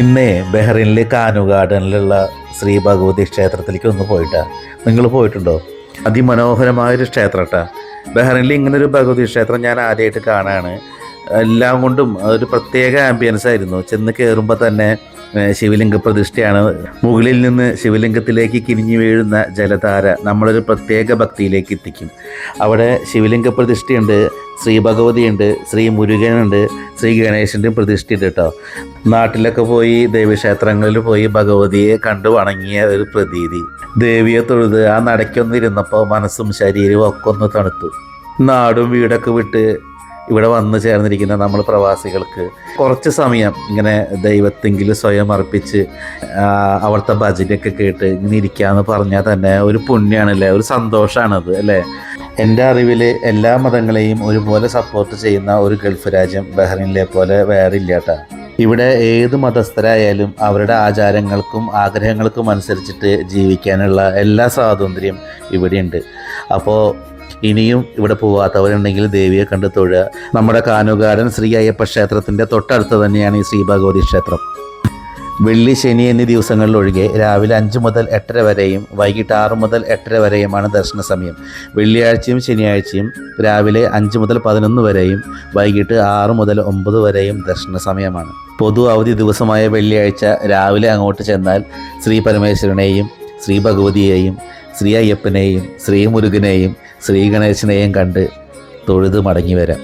ഇന്നേ ബഹ്റൈനിലെ കാനു ഗാർഡനിലുള്ള ശ്രീ ഭഗവതി ക്ഷേത്രത്തിലേക്ക് ഒന്ന് പോയിട്ടാ. നിങ്ങൾ പോയിട്ടുണ്ടോ? അതിമനോഹരമായൊരു ക്ഷേത്രം കേട്ടാ ബഹ്റൈനിൽ ഇങ്ങനൊരു ഭഗവതി ക്ഷേത്രം ഞാൻ ആദ്യമായിട്ട് കാണാണ്. എല്ലാം കൊണ്ടും ഒരു പ്രത്യേക ആംബിയൻസ് ആയിരുന്നു. ചെന്ന് കയറുമ്പോൾ തന്നെ ശിവലിംഗ പ്രതിഷ്ഠയാണ്. മുകളിൽ നിന്ന് ശിവലിംഗത്തിലേക്ക് കിരിഞ്ഞു വീഴുന്ന ജലധാര നമ്മളൊരു പ്രത്യേക ഭക്തിയിലേക്ക് എത്തിക്കും. അവിടെ ശിവലിംഗ പ്രതിഷ്ഠയുണ്ട്. ശ്രീ ഭഗവതിയുണ്ട് ശ്രീ മുരുകനുണ്ട് ശ്രീ ഗണേശന്റെയും പ്രതിഷ്ഠയുണ്ട് കേട്ടോ നാട്ടിലൊക്കെ പോയി ദേവീക്ഷേത്രങ്ങളിൽ പോയി ഭഗവതിയെ കണ്ടു വണങ്ങിയ ഒരു പ്രതീതി. ദേവിയെ തൊഴുത് ആ നടക്കൊന്നിരുന്നപ്പോൾ മനസ്സും ശരീരവും ഒക്കെ ഒന്ന് തണുത്തു. നാടും വീടൊക്കെ വിട്ട് ഇവിടെ വന്നു ചേർന്നിരിക്കുന്ന നമ്മൾ പ്രവാസികൾക്ക് കുറച്ച് സമയം ഇങ്ങനെ ദൈവത്തെങ്കിലും സ്വയം അർപ്പിച്ച് അവിടുത്തെ ഭജനയൊക്കെ കേട്ട് ഇങ്ങനെ ഇരിക്കാന്ന് പറഞ്ഞാൽ തന്നെ ഒരു പുണ്യമാണല്ലേ ഒരു സന്തോഷമാണത് അല്ലേ? എന്റെ അറിവിൽ എല്ലാ മതങ്ങളെയും ഒരുപോലെ സപ്പോർട്ട് ചെയ്യുന്ന ഒരു ഗൾഫ് രാജ്യം ബഹ്റിനിലെ പോലെ വേറെ ഇല്ല കേട്ടോ ഇവിടെ ഏത് മതസ്ഥരായാലും അവരുടെ ആചാരങ്ങൾക്കും ആഗ്രഹങ്ങൾക്കും അനുസരിച്ചിട്ട് ജീവിക്കാനുള്ള എല്ലാ സ്വാതന്ത്ര്യം ഇവിടെയുണ്ട്. അപ്പോൾ ഇനിയും ഇവിടെ പോവാത്തവരുണ്ടെങ്കിൽ ദേവിയെ കണ്ട് തൊഴുക. നമ്മുടെ കാനുകാരൻ ശ്രീ അയ്യപ്പ ക്ഷേത്രത്തിന്റെ തൊട്ടടുത്ത് തന്നെയാണ് ഈ ശ്രീ ഭഗവതി ക്ഷേത്രം. വെള്ളി ശനി എന്നീ ദിവസങ്ങളിൽ ഒഴികെ രാവിലെ അഞ്ച് മുതൽ എട്ടര വരെയും വൈകിട്ട് ആറ് മുതൽ എട്ടര വരെയുമാണ് ദർശന സമയം വെള്ളിയാഴ്ചയും ശനിയാഴ്ചയും രാവിലെ അഞ്ച് മുതൽ പതിനൊന്ന് വരെയും വൈകിട്ട് ആറ് മുതൽ ഒമ്പത് വരെയും ദർശന സമയമാണ് പൊതു അവധി ദിവസമായ വെള്ളിയാഴ്ച രാവിലെ അങ്ങോട്ട് ചെന്നാൽ ശ്രീ പരമേശ്വരനെയും ശ്രീ ഭഗവതിയെയും ശ്രീ അയ്യപ്പനെയും ശ്രീ മുരുകനെയും ശ്രീ ഗണേശനെയും കണ്ട് തൊഴുത് മടങ്ങി വരാം.